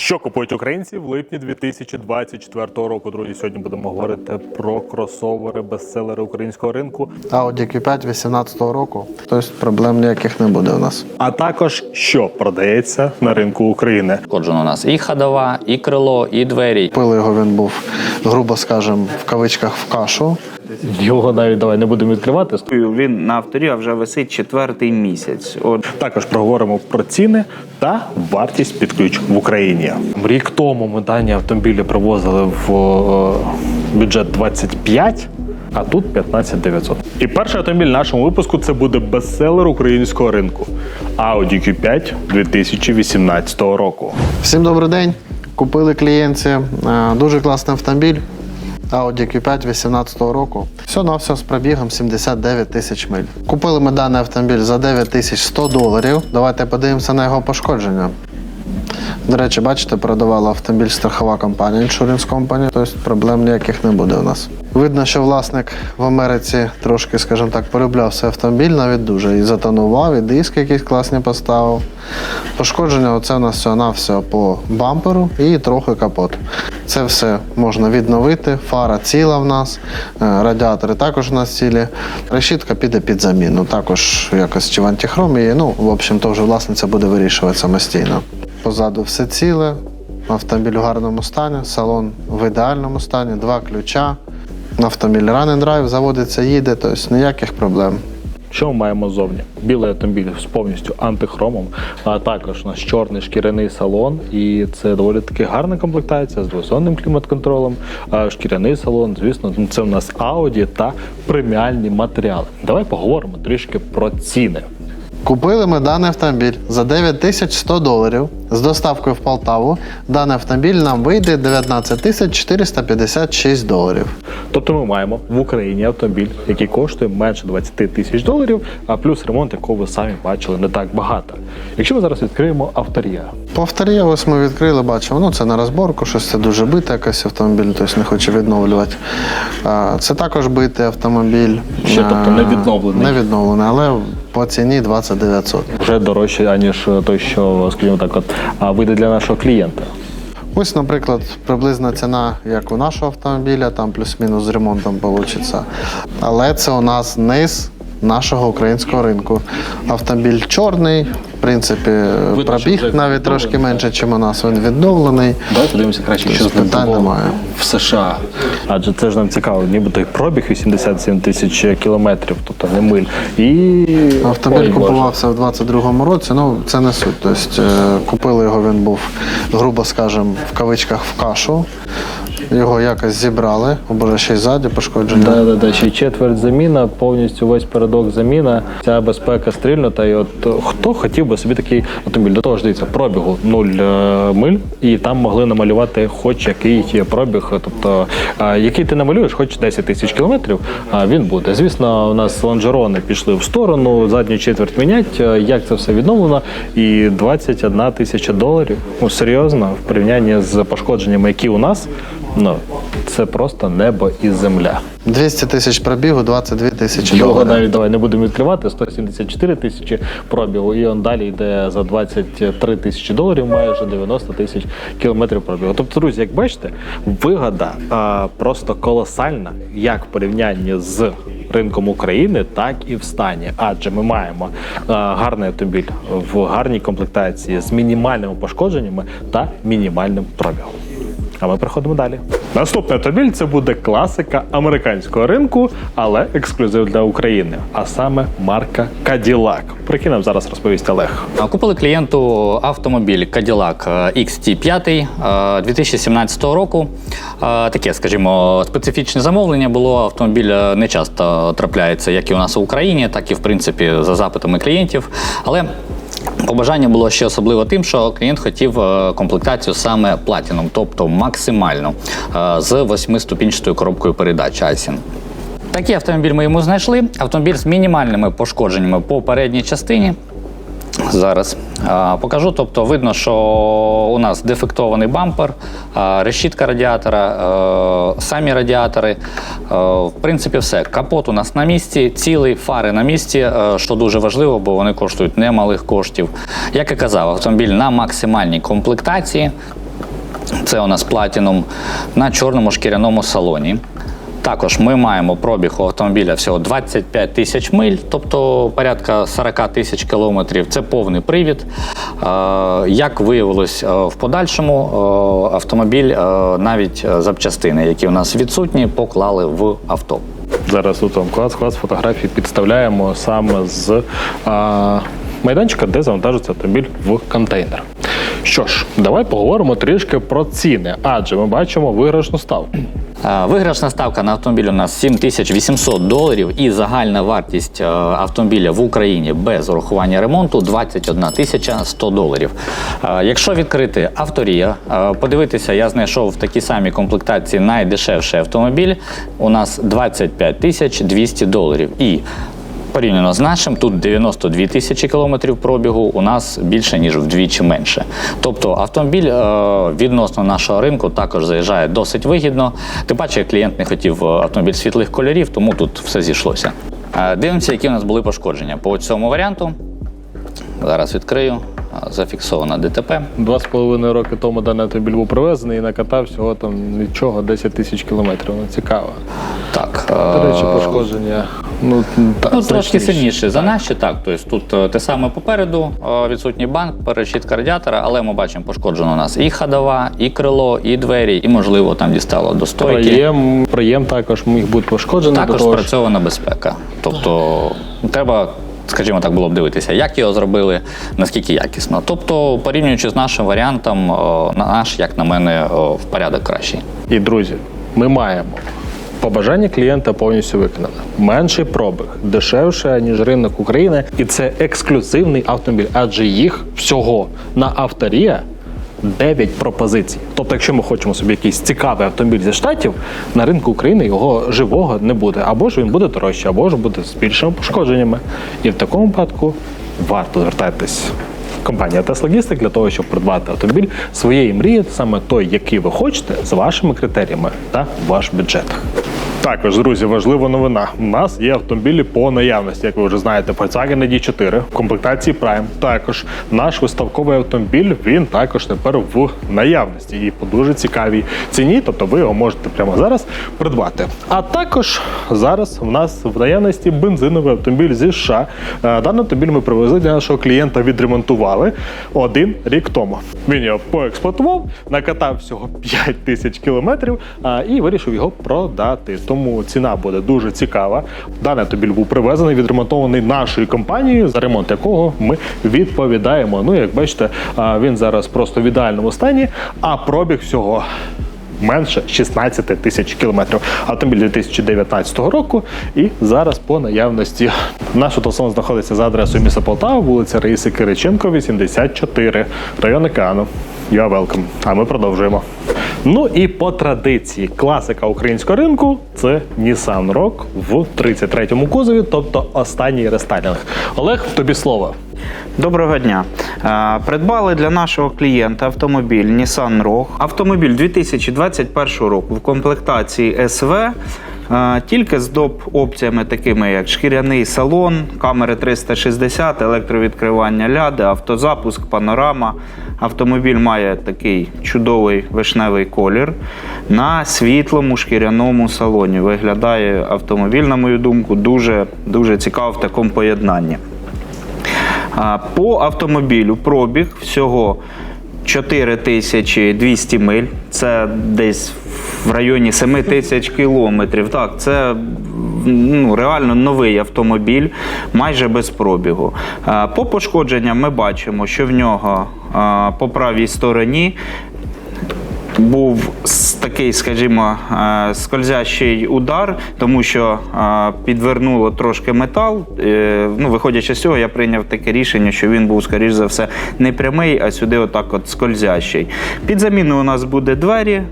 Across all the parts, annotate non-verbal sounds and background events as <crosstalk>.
Що купують українці в липні 2024 року? Друзі, сьогодні будемо говорити про кросовери, бестселери українського ринку, Audi Q5 18 року. Тобто проблем ніяких не буде у нас. а також що продається на ринку України. Кожен у нас і ходова, і крило, і двері. Пили його він був, грубо скажем, в кавичках в кашу. Його навіть давай не будемо відкривати. Він на авторі а вже висить четвертий місяць. От Також проговоримо про ціни та вартість під ключ в Україні. Рік тому ми дані автомобілі привозили в е, бюджет 25, а тут 15 900. І перший автомобіль в нашому випуску це буде бестселер українського ринку Audi Q5 2018 року. Всім добрий день. Купили клієнці е, дуже класний автомобіль. Audi Q5 2018 року. Все на все з пробігом 79 тисяч миль. Купили ми даний автомобіль за 9 тисяч 100 доларів. Давайте подивимося на його пошкодження. До речі, бачите, продавала автомобіль страхова компанія Insurance Company, тобто проблем ніяких не буде у нас. Видно, що власник в Америці трошки, скажімо так, полюбляв свій автомобіль, навіть дуже і затонував, і диски якісь класні поставив. Пошкодження оце у нас все на все по бамперу і трохи капот. Це все можна відновити. Фара ціла в нас, е, радіатори також у нас цілі. Решітка піде під заміну. Також якось чи в антихромії. Ну, в общем, то вже власниця буде вирішувати самостійно. Позаду все ціле, автомобіль в гарному стані, салон в ідеальному стані, два ключа. Автомобіль Run and Drive заводиться, їде, тобто ніяких проблем. Що ми маємо ззовні? Білий автомобіль з повністю антихромом, а також у нас чорний шкіряний салон, і це доволі таки гарна комплектація з двозонним клімат-контролем. А Шкіряний салон, звісно, ну, це у нас Audi та преміальні матеріали. Давай поговоримо трішки про ціни. Купили ми даний автомобіль за 9100 доларів з доставкою в Полтаву. Даний автомобіль нам вийде 19 тисяч 456 доларів. Тобто ми маємо в Україні автомобіль, який коштує менше 20 тисяч доларів, а плюс ремонт, якого ви самі бачили, не так багато. Якщо ми зараз відкриємо авторія, Повторі, ось ми відкрили, бачимо, ну це на розборку, щось це дуже бите, якийсь автомобіль, тобто не хоче відновлювати. Це також битий автомобіль. Ще, тобто, не відновлений. Не відновлений, але по ціні 20 900. вже дорожче, аніж той, що, скажімо так, от, вийде для нашого клієнта. Ось, наприклад, приблизна ціна, як у нашого автомобіля, там плюс-мінус з ремонтом вийде. Але це у нас низ нашого українського ринку. Автомобіль чорний, принципі, що пробіг вже навіть трошки менше, ніж у нас. Він відновлений. Давай подивимося краще, що з ним питань немає. в США. Адже це ж нам цікаво, нібито пробіг 87 тисяч кілометрів, тобто не миль. І Автомобіль Ой, Боже. купувався в 22-му році, ну це не суть. Тобто, е, купили його, він був, грубо скажем, в кавичках в кашу. Його якось зібрали, о боже, ще й ззаді пошкодження. Да, да, да, ще й четверть заміна, повністю весь передок заміна. Ця безпека стрільнута. І от хто хотів би собі такий автомобіль? До того ж дивіться, пробігу 0 е, миль, і там могли намалювати хоч який є пробіг. Тобто, е, який ти намалюєш, хоч 10 тисяч кілометрів, а він буде. Звісно, у нас лонжерони пішли в сторону, задню четверть мінять. Е, Як це все відновлено? І 21 тисяча доларів. Ну серйозно, в порівнянні з пошкодженнями, які у нас. Ну, це просто небо і земля. 200 тисяч пробігу, 22 тисячі Його доларів. навіть давай не будемо відкривати. 174 тисячі пробігу, і он далі йде за 23 тисячі доларів, майже 90 тисяч кілометрів пробігу. Тобто, друзі, як бачите, вигода а, просто колосальна, як в порівнянні з ринком України, так і в стані. Адже ми маємо а, гарний автомобіль в гарній комплектації з мінімальними пошкодженнями та мінімальним пробігом. А ми переходимо далі. Наступний автомобіль це буде класика американського ринку, але ексклюзив для України, а саме марка Cadillac. Про який нам зараз розповість Олег. Купили клієнту автомобіль Cadillac е, XT5 е, 2017 року. Е, Таке, скажімо, специфічне замовлення було. Автомобіль е, не часто трапляється як і у нас в Україні, так і в принципі за запитами клієнтів. Але Побажання було ще особливо тим, що клієнт хотів е, комплектацію саме Platinum, тобто максимально е, з восьмиступінчатою коробкою передач Айсін. Такий автомобіль ми йому знайшли. Автомобіль з мінімальними пошкодженнями по передній частині. Зараз покажу. Тобто, видно, що у нас дефектований бампер, решітка радіатора, е, самі радіатори. Е, в принципі, все. Капот у нас на місці, цілий, фари на місці, е, що дуже важливо, бо вони коштують немалих коштів. Як і казав, автомобіль на максимальній комплектації. Це у нас Platinum на чорному шкіряному салоні. Також ми маємо пробіг у автомобіля всього 25 тисяч миль, тобто порядка 40 тисяч кілометрів. Це повний привід. Е, Як виявилось е, в подальшому, е, автомобіль навіть запчастини, які у нас відсутні, поклали в авто. Зараз тут вам клас, клас фотографій підставляємо саме з а, майданчика, де завантажується автомобіль в контейнер. Що ж, давай поговоримо трішки про ціни, адже ми бачимо виграшну ставку. Е, Виграшна ставка на автомобіль у нас 7800 доларів і загальна вартість е, автомобіля в Україні без урахування ремонту 21 тисяча 100 доларів. Е, Якщо відкрити авторія, подивитися, я знайшов в такій самій комплектації найдешевший автомобіль. У нас 25 тисяч 200 доларів. І Порівняно з нашим, тут 92 тисячі кілометрів пробігу, у нас більше, ніж вдвічі менше. Тобто автомобіль е, відносно нашого ринку також заїжджає досить вигідно. Тим паче, клієнт не хотів е, автомобіль світлих кольорів, тому тут все зійшлося. Е, Дивимося, які у нас були пошкодження. По цьому варіанту зараз відкрию. Зафіксовано ДТП. Два з половиною роки тому даний автомобіль був привезений і накатав всього там нічого, 10 тисяч кілометрів. Ну, цікаво. Так, До речі, пошкодження. Ну, та, Ну, трошки сильніше за наші, так. Тобто тут е, те саме попереду е, відсутній банк, перешітка радіатора, але ми бачимо пошкоджено у нас і ходова, і крило, і двері, і можливо там дістало до стойки. Проєм, проєм також міг бути пошкоджений. Також спрацьована безпека. Тобто треба, скажімо так, було б дивитися, як його зробили, наскільки якісно. Тобто, порівнюючи з нашим варіантом, на- наш, як на мене, в порядок кращий. І друзі, ми маємо побажання клієнта повністю виконане. Менший пробіг, дешевше, ніж ринок України, і це ексклюзивний автомобіль, адже їх всього на авторія 9 пропозицій. Тобто, якщо ми хочемо собі якийсь цікавий автомобіль зі штатів, на ринку України його живого не буде. Або ж він буде дорожче, або ж буде з більшими пошкодженнями. І в такому випадку варто звертатись Компанія Tesla Logistics для того, щоб придбати автомобіль своєї мрії, саме той, який ви хочете, з вашими критеріями та ваш бюджет. Також, друзі, важлива новина. У нас є автомобілі по наявності, як ви вже знаєте, Volkswagen ID4 в комплектації Prime. Також наш виставковий автомобіль він також тепер в наявності і по дуже цікавій ціні. Тобто ви його можете прямо зараз придбати. А також зараз в нас в наявності бензиновий автомобіль зі США. Е, Даний автомобіль ми привезли для нашого клієнта, відремонтували один рік тому. Він його поексплуатував, накатав всього <laughs> 5 тисяч кілометрів і вирішив його продати. Тому ціна буде дуже цікава. Даний автомобіль був привезений, відремонтований нашою компанією, за ремонт якого ми відповідаємо. Ну, як бачите, він зараз просто в ідеальному стані, а пробіг всього менше 16 тисяч кілометрів. Автомобіль 2019 року і зараз по наявності. Наш автосалон знаходиться за адресою міста Полтава, вулиця Раїси Кириченко, 84, район Океану. You are welcome. А ми продовжуємо. Ну і по традиції, класика українського ринку це Nissan Rogue в 33-му кузові, тобто останній рестайлінг. Олег, тобі слово. Доброго дня. Придбали для нашого клієнта автомобіль Nissan Rogue. Автомобіль 2021 року в комплектації СВ. Тільки з доп опціями, такими як шкіряний салон, камери 360, електровідкривання ляди, автозапуск, панорама. Автомобіль має такий чудовий вишневий колір на світлому шкіряному салоні. Виглядає автомобіль, на мою думку, дуже, дуже цікаво в такому поєднанні. По автомобілю пробіг всього 4200 миль. Це десь в районі 7 тисяч кілометрів. Так, це ну, реально новий автомобіль, майже без пробігу. По пошкодженням ми бачимо, що в нього по правій стороні був такий, скажімо, е, скользящий удар, тому що е, підвернуло трошки метал. Е, Ну, виходячи з цього, я прийняв таке рішення, що він був, скоріш за все, не прямий, а сюди отак от скользящий. Під заміну у нас буде двері,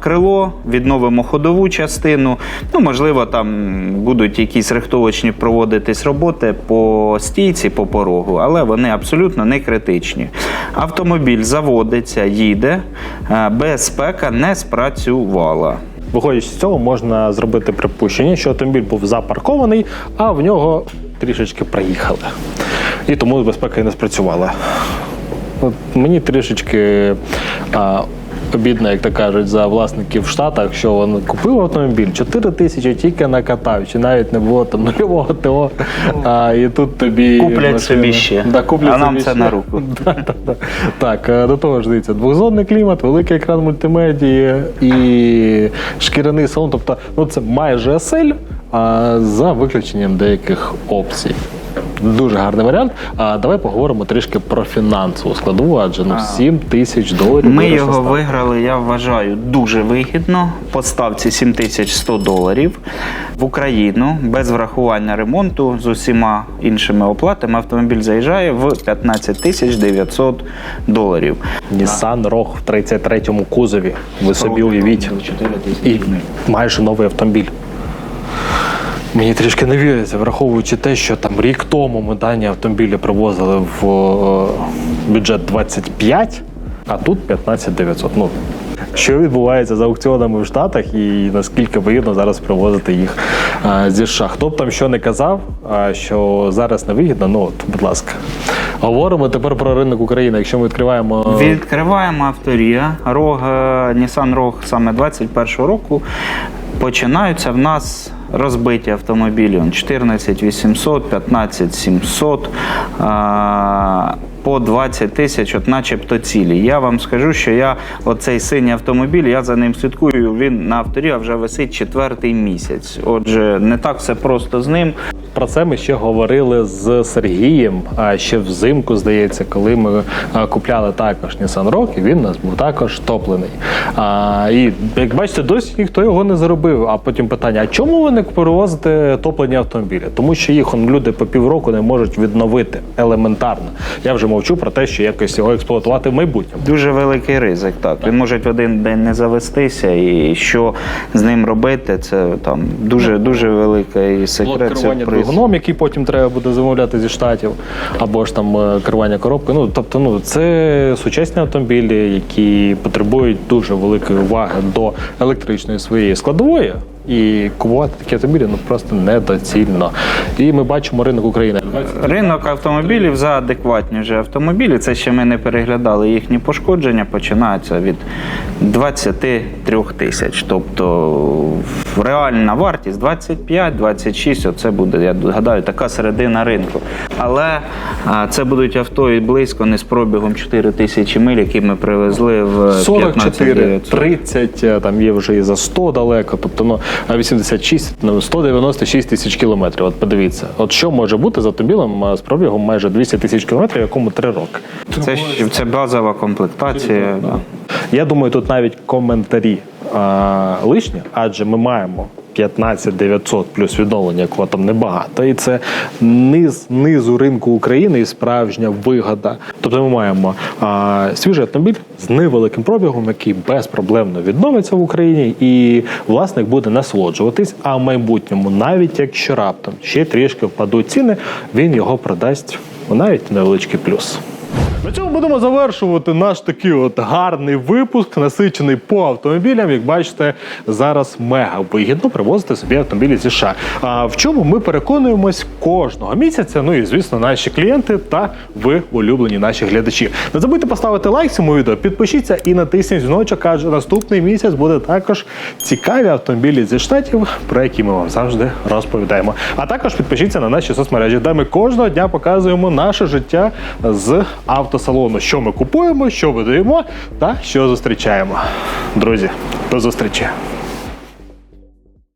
крило, відновимо ходову частину. Ну, можливо, там будуть якісь рихтовочні проводитись роботи по стійці, по порогу, але вони абсолютно не критичні. Автомобіль заводиться, їде, безпека не спрацювала. Виходячи з цього, можна зробити припущення, що автомобіль був запаркований, а в нього трішечки проїхали. І тому безпека і не спрацювала. От мені трішечки а, обідно, як то кажуть, за власників в Штатах, що вони купив автомобіль 4 тисячі тільки накатав, чи навіть не було там нульового ТО. А, і тут тобі Куплять машина- собі ще. Да, куплять А нам собі це ще. на руку. <laughs> Да, да, да. Так, е, до того ж дивіться, двохзонний клімат, великий екран мультимедії і шкіряний салон. Тобто, ну це майже SL, а за виключенням деяких опцій. Дуже гарний варіант. А давай поговоримо трішки про фінансову складову, адже ну 7 тисяч доларів. Ми його ставка. виграли, я вважаю, дуже вигідно. По ставці 7100 доларів в Україну без врахування ремонту з усіма іншими оплатами. Автомобіль заїжджає в 15 тисяч 900 доларів. Nissan Rogue в 33-му кузові. Ви собі уявіть. І майже новий автомобіль. Мені трішки не віриться, враховуючи те, що там рік тому ми дані автомобілі привозили в е, бюджет 25, а тут 15 900. Ну, що відбувається з аукціонами в Штатах і наскільки вигідно зараз привозити їх е, зі США. Хто б там що не казав, а що зараз не вигідно, ну от, будь ласка. Говоримо тепер про ринок України. Якщо ми відкриваємо Відкриваємо авторія. Рог, е, Nissan Rogue саме 21 року. Починаються в нас розбиті автомобілі. Он 14 800, 15 700, а, 20 тисяч, от начебто цілі. Я вам скажу, що я оцей синій автомобіль, я за ним слідкую. Він на авторі вже висить четвертий місяць. Отже, не так все просто з ним. Про це ми ще говорили з Сергієм. А ще взимку, здається, коли ми купляли також Nissan Rogue, і він у нас був також топлений. А, і як бачите, досі ніхто його не заробив. А потім питання: а чому ви не перевозите топлені автомобілі? Тому що їх он, люди по півроку не можуть відновити елементарно. Я вже мовчу про те, що якось його експлуатувати в майбутньому. Дуже великий ризик. Так він може в один день не завестися, і що з ним робити, це там дуже дуже великий Блок секрет. керування двигуном, який потім треба буде замовляти зі штатів, або ж там е, керування коробкою. Ну тобто, ну це сучасні автомобілі, які потребують дуже великої уваги до електричної своєї складової. І квоти такі автомобілі ну просто недоцільно. І ми бачимо ринок України. Ринок автомобілів за адекватні вже автомобілі. Це ще ми не переглядали їхні пошкодження. Починаються від 23 тисяч. Тобто реальна вартість 25-26. Оце буде, я гадаю, така середина ринку. Але а, це будуть авто і близько не з пробігом 4 тисячі миль, які ми привезли в 44, 30, е, там є вже і за 100 далеко, тобто ну, 86, ну, 196 тисяч кілометрів. От подивіться, от що може бути з автомобілем е, з пробігом майже 200 тисяч кілометрів, якому 3 роки. Це, це базова комплектація. да. Я думаю, тут навіть коментарі а, лишні, адже ми маємо 15 900 плюс відновлення, якого там небагато. І це низ низу ринку України і справжня вигода. Тобто ми маємо а, свіжий автомобіль з невеликим пробігом, який безпроблемно відновиться в Україні, і власник буде насолоджуватись. А в майбутньому, навіть якщо раптом ще трішки впадуть ціни, він його продасть навіть невеличкий плюс. На цьому будемо завершувати наш такий от гарний випуск, насичений по автомобілям. Як бачите, зараз мега вигідно привозити собі автомобілі зі США. А в чому ми переконуємось кожного місяця? Ну і звісно, наші клієнти та ви улюблені наші глядачі. Не забудьте поставити лайк цьому відео, підпишіться і натисніть дзвіночок, адже наступний місяць буде також цікаві автомобілі зі штатів, про які ми вам завжди розповідаємо. А також підпишіться на наші соцмережі, де ми кожного дня показуємо наше життя з автосалону, що ми купуємо, що видаємо та що зустрічаємо. Друзі, до зустрічі!